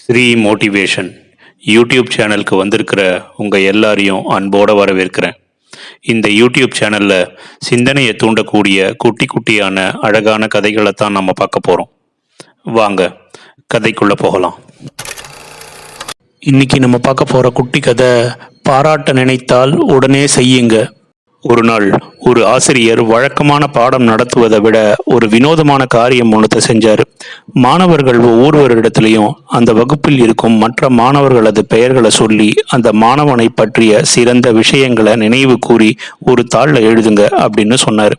Sri motivation YouTube சேனலுக்கு வந்திருக்கிற உங்கள் எல்லாரையும் அன்போடு வரவேற்கிறேன். இந்த யூடியூப் சேனலில் சிந்தனையை தூண்டக்கூடிய குட்டி குட்டியான அழகான கதைகளை தான் நம்ம பார்க்க போகிறோம் வாங்க கதைக்குள்ளே போகலாம். இன்னைக்கு நம்ம பார்க்க போகிற குட்டி கதை பாராட்ட நினைத்தால் உடனே செய்யுங்க. ஒரு நாள் ஒரு ஆசிரியர் வழக்கமான பாடம் நடத்துவதை விட ஒரு வினோதமான காரியம் ஒன்றத்தை செஞ்சார். மாணவர்கள் ஒவ்வொருவரிடத்திலையும் அந்த வகுப்பில் இருக்கும் மற்ற மாணவர்களது பெயர்களை சொல்லி அந்த மாணவனை பற்றிய சிறந்த விஷயங்களை நினைவு கூறி ஒரு தாளில் எழுதுங்க அப்படின்னு சொன்னார்.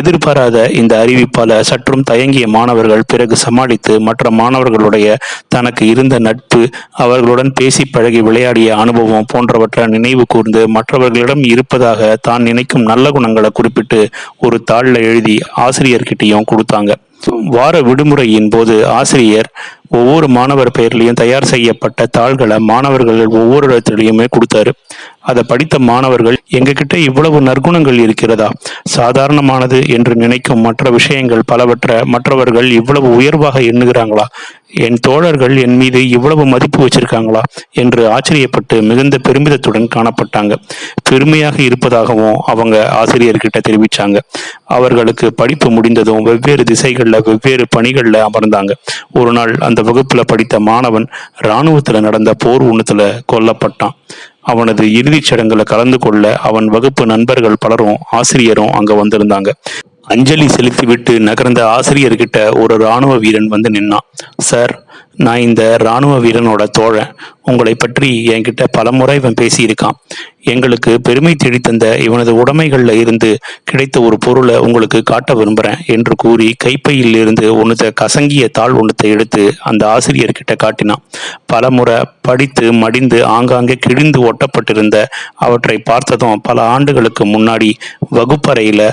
எதிர்பாராத இந்த அறிவிப்பால சற்றும் தயங்கிய மாணவர்கள் பிறகு சமாளித்து மற்ற மாணவர்களுடைய தனக்கு இருந்த நட்பு அவர்களுடன் பேசி பழகி விளையாடிய அனுபவம் போன்றவற்றை நினைவு கூர்ந்து மற்றவர்களிடம் இருப்பதாக தான் நினைக்கும் நல்ல குணங்களை குறிப்பிட்டு ஒரு தாளில் எழுதி ஆசிரியர்கிட்டையும் கொடுத்தாங்க. வார விடுமுறையின் போது ஆசிரியர் ஒவ்வொரு மாணவர் பெயர்லையும் தயார் செய்யப்பட்ட தாள்களை மாணவர்கள் ஒவ்வொரு இடத்துலையுமே கொடுத்தாரு. அதை படித்த மாணவர்கள் எங்ககிட்ட இவ்வளவு நற்குணங்கள் இருக்கிறதா? சாதாரணமானது என்று நினைக்கும் மற்ற விஷயங்கள் பலவற்றை மற்றவர்கள் இவ்வளவு உயர்வாக எண்ணுகிறாங்களா? என் தோழர்கள் என் மீது இவ்வளவு மதிப்பு வச்சிருக்காங்களா? என்று ஆச்சரியப்பட்டு மிகுந்த பெருமிதத்துடன் காணப்பட்டாங்க. பெருமையாக இருப்பதாகவும் அவங்க ஆசிரியர்கிட்ட தெரிவிச்சாங்க. அவர்களுக்கு படிப்பு முடிந்ததும் வெவ்வேறு திசைகளில் வெவ்வேறு பணிகளில் அமர்ந்தாங்க. ஒரு நாள் அந்த வகுப்புல படித்த மாணவன் இராணுவத்துல நடந்த போர் ஒன்றுத்தில் கொல்லப்பட்டான். அவனது இறுதிச் சடங்குல கலந்து கொள்ள அவன் வகுப்பு நண்பர்கள் பலரும் ஆசிரியரும் அங்க வந்திருந்தாங்க. அஞ்சலி செலுத்திவிட்டு நகர்ந்த ஆசிரியர்கிட்ட ஒரு ராணுவ வீரன் வந்து நின்னான். சார் நான் இந்த ராணுவ வீரனோட தோழன். உங்களை பற்றி என்கிட்ட பலமுறை இவன் பேசியிருக்கான். எங்களுக்கு பெருமை தேடி தந்த இவனது உடைமைகள்ல இருந்து கிடைத்த ஒரு பொருளை உங்களுக்கு காட்ட விரும்புகிறேன் என்று கூறி கைப்பையில் இருந்து ஒன்றுத்த கசங்கிய தாள் ஒன்றத்தை எடுத்து அந்த ஆசிரியர்கிட்ட காட்டினான். பலமுறை படித்து மடிந்து ஆங்காங்கே கிழிந்து ஒட்டப்பட்டிருந்த அவற்றை பார்த்ததும் பல ஆண்டுகளுக்கு முன்னாடி வகுப்பறையில்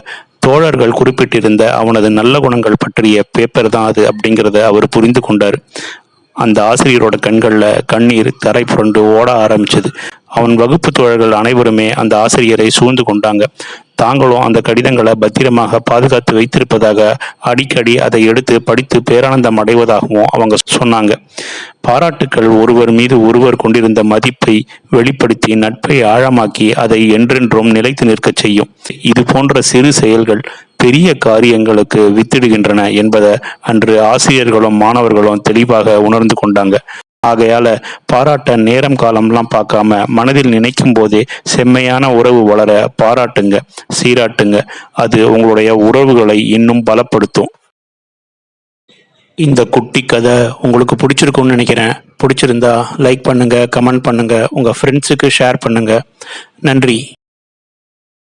தோழர்கள் குறிப்பிட்டிருந்த அவனது நல்ல குணங்கள் பற்றிய பேப்பர் தான் அது அப்படிங்கிறத அவர் புரிந்து கொண்டார். அந்த ஆசிரியரோட கண்களில் கண்ணீர் தரை புரண்டு ஓட ஆரம்பிச்சது. அவன் வகுப்பு தோழர்கள் அனைவருமே அந்த ஆசிரியரை சூழ்ந்து கொண்டாங்க. தாங்களும் அந்த கடிதங்களை பத்திரமாக பாதுகாத்து வைத்திருப்பதாக அடிக்கடி அதை எடுத்து படித்து பேரானந்தம் அடைவதாகவும் அவங்க சொன்னாங்க. பாராட்டுக்கள் ஒருவர் மீது ஒருவர் கொண்டிருந்த மதிப்பை வெளிப்படுத்தி நட்பை ஆழமாக்கி அதை என்றென்றும் நிலைத்து நிற்கச் செய்யும். இது போன்ற சிறு செயல்கள் பெரிய காரியங்களுக்கு வித்திடுகின்றன என்பதை அன்று ஆசிரியர்களும் மாணவர்களும் தெளிவாக உணர்ந்து கொண்டாங்க. ஆகையால பாராட்ட நேரம் காலம்லாம் பார்க்காம மனதில் நினைக்கும் போதே செம்மையான உறவு வளர பாராட்டுங்க சீராட்டுங்க. அது உங்களுடைய உறவுகளை இன்னும் பலப்படுத்தும். இந்த குட்டி கதை உங்களுக்கு பிடிச்சிருக்கும்னு நினைக்கிறேன். பிடிச்சிருந்தா லைக் பண்ணுங்க கமெண்ட் பண்ணுங்க உங்க ஃப்ரெண்ட்ஸுக்கு ஷேர் பண்ணுங்க. நன்றி.